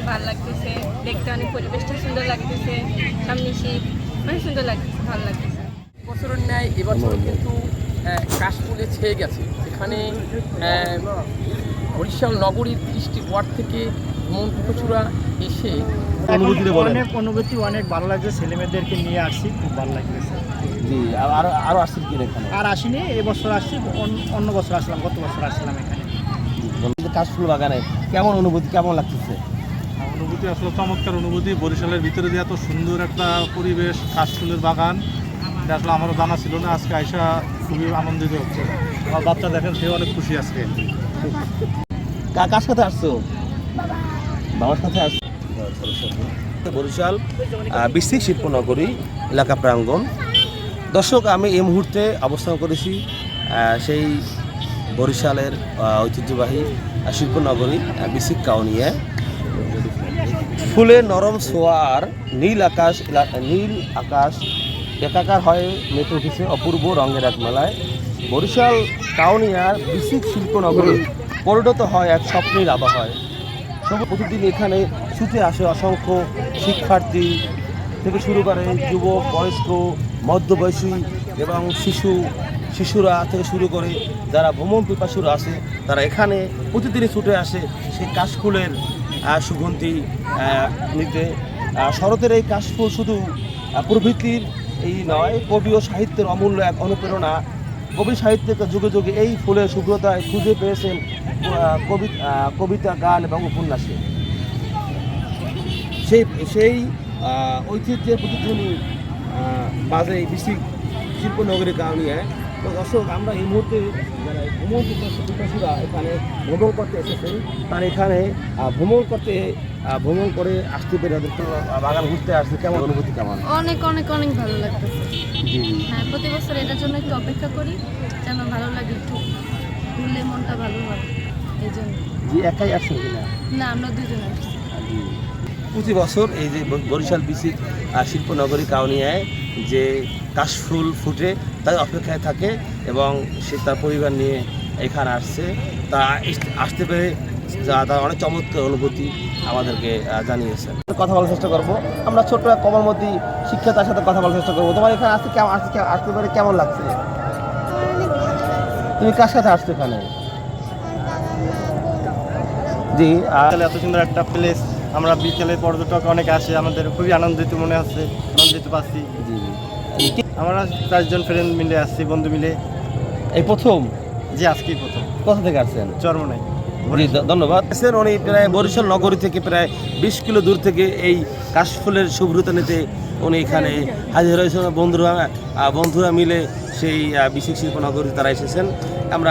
অনেক ভালো লাগতেছে দেখতে অনেক পরিবেশটা সুন্দর লাগতেছে সামনে শীত অনেক সুন্দর লাগতেছে ভালো লাগতেছে। বছরের ন্যায় এবছর কিন্তু কাশফুলে ছেয়ে গেছে। সেখানে আহ, বরিশাল নগরীর তিরিশটি ওয়ার্ড থেকে মন্ত্রীচূড়া এসে অনুভূতিটা বলেন। অনেক অনুভূতি অনেক ভালো লাগছে। ছেলেমেয়েদেরকে নিয়ে আসছি খুব ভালো লাগতেছে। জি আর- আরও আরও আসছেন কিনা এখানে? আর আসিনি এবছর আসছি অন- অন্য বছর আসলাম গত বছর আসলাম এখানে। কাশফুল বাগানে কেমন অনুভূতি কেমন লাগতেছে? অনুভূতি আসলে চমৎকার অনুভূতি। বরিশালের ভিতরে যে এত সুন্দর একটা পরিবেশ, কাশফুলের বাগান, এটা আসলে আমারও জানা ছিল না। আজকে আইসা খুবই আনন্দিত হচ্ছে। আমার বাচ্চা দেখেন, সে অনেক খুশি আজকে। কার সাথে আসছো? বাবার সাথে আসছো বরিশাল বিশ্বিক শিল্পনগরী, এলাকা প্রাঙ্গণ। দর্শক, আমি এই মুহূর্তে অবস্থান করেছি সেই বরিশালের ঐতিহ্যবাহী শিল্পনগরী বিসিক কাউনিয়ে ফুলে নরম সোয়ার নীল আকাশ নীল আকাশ একাকার হয়ে মেতে উঠেছে অপূর্ব রঙের এক মেলায়। বরিশাল কাউনিয়ার বিসিক শিল্পনগরী পরিণত হয় এক স্বপ্নের আবহাওয়ায়। সব প্রতিদিন এখানে ছুটে আসে অসংখ্য শিক্ষার্থী। থেকে শুরু করে যুবক বয়স্ক, মধ্যবয়সী এবং শিশু, শিশুরা থেকে শুরু করে যারা ভ্রমণ পিপাসুরা আছে, তারা এখানে প্রতিদিনই ছুটে আসে সেই কাশফুলের সুগন্ধি নিতে। শরতের এই কাশফুল শুধু প্রভৃতির এই নয়, কবি ও সাহিত্যের অমূল্য এক অনুপ্রেরণা। কবি সাহিত্যের যুগে যুগে এই ফুলের শুভ্রতায় খুঁজে পেয়েছেন কবি কবিতা, গান এবং উপন্যাসে। সেই সেই ঐতিহ্যের প্রতিধ্বনি বাজে এই বিসিক শিল্পনগরী কারণে তো দর্শক আমরা এই মুহূর্তে যারা ভ্রমণ পিপাসু- এখানে ভ্রমণ করতে এসেছেন তারা এখানে ভ্রমণ করতে ভ্রমণ করে আসতে পেরে তো বাগান ঘুরতে আসতে কেমন অনুভূতি কেমন? অনেক অনেক অনেক ভালো লাগতেছে। হ্যাঁ প্রতি বছর এটার জন্য একটু অপেক্ষা করি যেন ভালো লাগে একটু ঘুরলে মনটা ভালো হয় এই জন্য। জি একাই আসছেন কিনা না? আমরা দুজন আসছি। প্রতি বছর এই যে বরিশাল বিসিক শিল্পনগরী কাউনিয়ায় যে কাশফুল ফুটে তার অপেক্ষায় থাকে এবং সে তার পরিবার নিয়ে এখানে আসছে। তা আসতে পেরে যা তার অনেক চমৎকার অনুভূতি আমাদেরকে আহ, জানিয়েছেন কথা বলার চেষ্টা করব। আমরা ছোট্ট এক কমলমতি শিক্ষিতার সাথে কথা বলার চেষ্টা করব। তোমার এখানে আসতে কেমন আসতে আসতে পারে কেমন লাগছে? তুমি কার সাথে আসছো এখানে? জি এত সুন্দর একটা প্লেস আমরা বিকেলে পর্যটক অনেক আসে আমাদের খুবই আনন্দিত মনে হচ্ছে আনন্দিত পাচ্ছি। জি জি। আমরা চারজন ফ্রেন্ড মিলে আসছি বন্ধু মিলে। এই প্রথম? যে আজকেই প্রথম। কোথা থেকে আসছেন? চর্ম নাই জি দ- ধন্যবাদ। স্যার উনি প্রায় বরিশাল নগরী থেকে প্রায় বিশ কিলো দূর থেকে এই কাশফুলের শুভ্রতা নিতে উনি এখানে হাজির হয়েছেন। বন্ধুরা বন্ধুরা মিলে সেই বিশেষ শিল্প নগরী তারা এসেছেন। আমরা